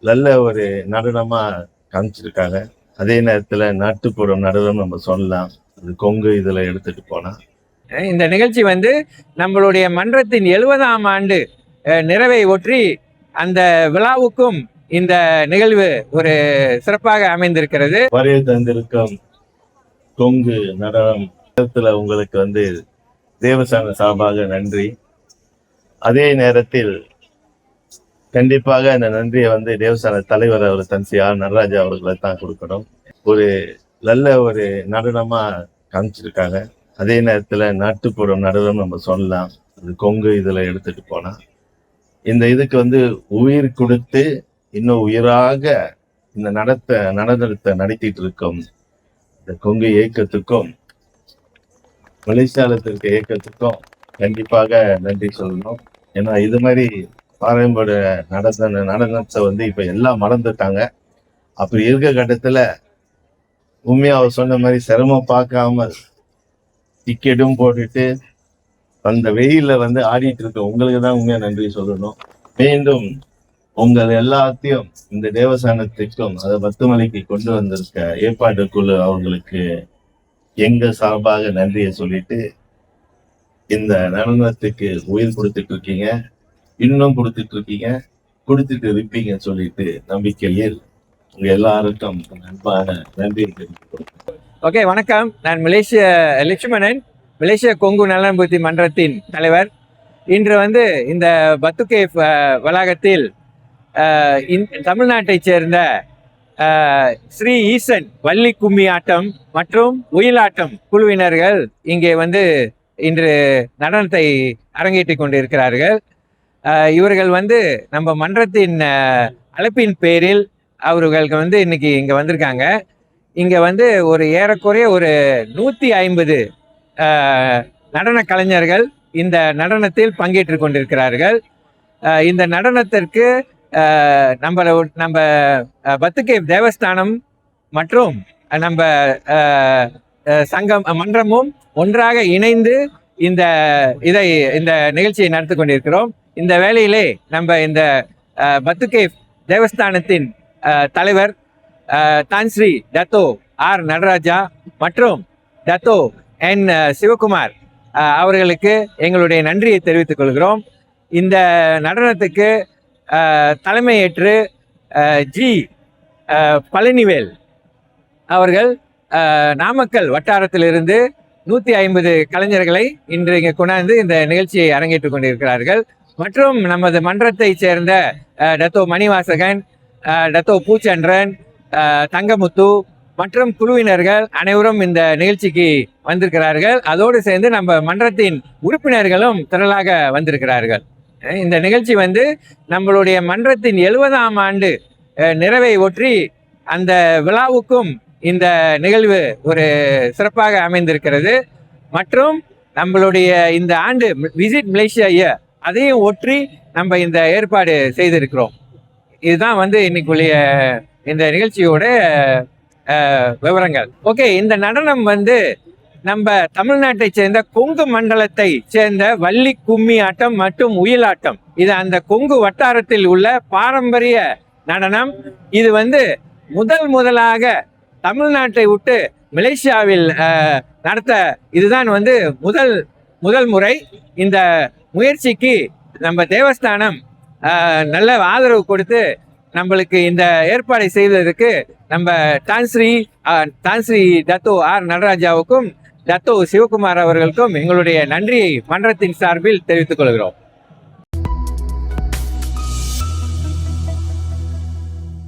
நல்ல ஒரு நடனமா காமிச்சிருக்காங்க. அதே நேரத்துல நாட்டுப்புற நடனம் நம்ம சொல்லலாம். அது கொங்கு இதுல எடுத்துட்டு போனா இந்த நிகழ்ச்சி வந்து நம்மளுடைய மன்றத்தின் எழுபதாம் ஆண்டு நிறைவை ஒற்றி அந்த விழாவுக்கும் இந்த நிகழ்வு ஒரு சிறப்பாக அமைந்திருக்கிறது. வரைய தந்திருக்கும் கொங்கு நடனம். இடத்துல உங்களுக்கு வந்து தேவசான சார்பாக நன்றி. அதே நேரத்தில் கண்டிப்பாக இந்த நன்றியை வந்து தேவசான தலைவர் அவர் தன்சி ஆர் நடராஜா அவர்களை தான் கொடுக்கணும். ஒரு நல்ல ஒரு நடனமா காமிச்சிருக்காங்க. அதே நேரத்துல நாட்டுப்புற நடனம் நம்ம சொல்லலாம். அது கொங்கு இதுல எடுத்துட்டு போனா. இந்த இதுக்கு வந்து உயிர் கொடுத்து இன்னும் உயிராக இந்த நடத்த நடனத்தை நடத்திட்டு இருக்கோம். இந்த கொங்கு இயக்கத்துக்கும் மலேசியாவில் இருக்க இயக்கத்துக்கும் கண்டிப்பாக நன்றி சொல்லணும். ஏன்னா இது மாதிரி பாரம்பரிய நடன நடனத்தை வந்து இப்ப எல்லாம் மறந்துட்டாங்க. அப்படி இருக்க கட்டத்துல உண்மையாக அவர் சொன்ன மாதிரி சிரமம் பார்க்காம டிக்கெட்டும் போட்டுட்டு அந்த வெயில்ல வந்து ஆடிட்டு இருக்க உங்களுக்கு தான் உண்மையா நன்றி சொல்லணும். மீண்டும் உங்கள் எல்லாத்தையும் இந்த தேவசானத்திற்கும் அதை பத்துமலைக்கு கொண்டு வந்திருக்க ஏற்பாட்டு குழு அவங்களுக்கு எங்க சார்பாக நன்றியை சொல்லிட்டு இந்த நடனத்துக்கு உயிர் கொடுத்துட்டு இருக்கீங்க. இன்னும் கொடுத்துட்டு இருக்கீங்க கொடுத்துட்டு இருப்பீங்கன்னு சொல்லிட்டு நம்பிக்கையில் உங்க எல்லாருக்கும் அன்பான நன்றி ஓகே வணக்கம். நான் மலேசிய லட்சுமணன் மலேசிய கொங்கு நலன்புத்தி மன்றத்தின் தலைவர். இன்று வந்து இந்த பத்துகே வளாகத்தில் தமிழ்நாட்டைச் சேர்ந்த ஸ்ரீ ஈசன் வள்ளி கும்மி ஆட்டம் மற்றும் ஒயிலாட்டம் குழுவினர்கள் இங்கே வந்து இன்று நடனத்தை அரங்கேற்றிக் கொண்டிருக்கிறார்கள். இவர்கள் வந்து நம்ம மன்றத்தின் அழைப்பின் பேரில் அவர்களுக்கு வந்து இன்னைக்கு இங்கே வந்திருக்காங்க. இங்கே வந்து ஒரு ஏறக்குறைய ஒரு நூற்றி ஐம்பது நடன கலைஞர்கள் இந்த நடனத்தில் பங்கேற்று கொண்டிருக்கிறார்கள். இந்த நடனத்திற்கு அஹ், நம்ம நம்ம தேவஸ்தானம் மற்றும் நம்ம சங்கம் மன்றமும் ஒன்றாக இணைந்து இந்த இதை இந்த நிகழ்ச்சியை நடத்தி கொண்டிருக்கிறோம். இந்த வேளையிலே நம்ம இந்த அஹ், பத்துகேவ் தேவஸ்தானத்தின் தலைவர் தான்ஸ்ரீ தத்தோ ஆர் நடராஜா மற்றும் தத்தோ என் சிவகுமார் அவர்களுக்கு எங்களுடைய நன்றியை தெரிவித்துக் கொள்கிறோம். இந்த நடனத்துக்கு தலைமையேற்று ஜி பழனிவேல் அவர்கள் நாமக்கல் வட்டாரத்திலிருந்து நூற்றி ஐம்பது கலைஞர்களை இன்று இங்கே கொண்டாந்து இந்த நிகழ்ச்சியை அரங்கேற்றுக் கொண்டிருக்கிறார்கள். மற்றும் நமது மன்றத்தைச் சேர்ந்த டத்தோ மணிவாசகன் டத்தோ பூச்சந்திரன் தங்கமுத்து மற்றும் குழுவினர்கள் அனைவரும் இந்த நிகழ்ச்சிக்கு வந்திருக்கிறார்கள். அதோடு சேர்ந்து நம்ம மன்றத்தின் உறுப்பினர்களும் திரளாக வந்திருக்கிறார்கள். இந்த நிகழ்ச்சி வந்து நம்மளுடைய மன்றத்தின் எழுபதாம் ஆண்டு நிறைவை ஒற்றி அந்த விழாவுக்கும் இந்த நிகழ்வு ஒரு சிறப்பாக அமைந்திருக்கிறது. மற்றும் நம்மளுடைய இந்த ஆண்டு விசிட் மலேசியா இயர் அதையும் ஒற்றி நம்ம இந்த ஏற்பாடு செய்திருக்கிறோம். இதுதான் வந்து இன்னைக்குள்ளைய இந்த நிகழ்ச்சியோட விவரங்கள். ஓகே இந்த நடனம் வந்து நம்ம தமிழ்நாட்டை சேர்ந்த கொங்கு மண்டலத்தை சேர்ந்த வள்ளி கும்மி ஆட்டம் மற்றும் உயிலாட்டம் இது அந்த கொங்கு வட்டாரத்தில் உள்ள பாரம்பரிய நடனம். இது வந்து முதல் முதலாக தமிழ்நாட்டை விட்டு மலேசியாவில் நடத்த இதுதான் வந்து முதல் முதல் முறை. இந்த முயற்சிக்கு நம்ம தேவஸ்தானம் நல்ல ஆதரவு கொடுத்து நம்மளுக்கு இந்த ஏற்பாடை செய்ததற்கு நம்ம Tan Sri Tan Sri Dato R நடராஜாவுக்கும் Dato Sivakumar அவர்களுக்கும் எங்களுடைய நன்றியை மன்றத்தின் சார்பில் தெரிவித்துக் கொள்கிறோம்.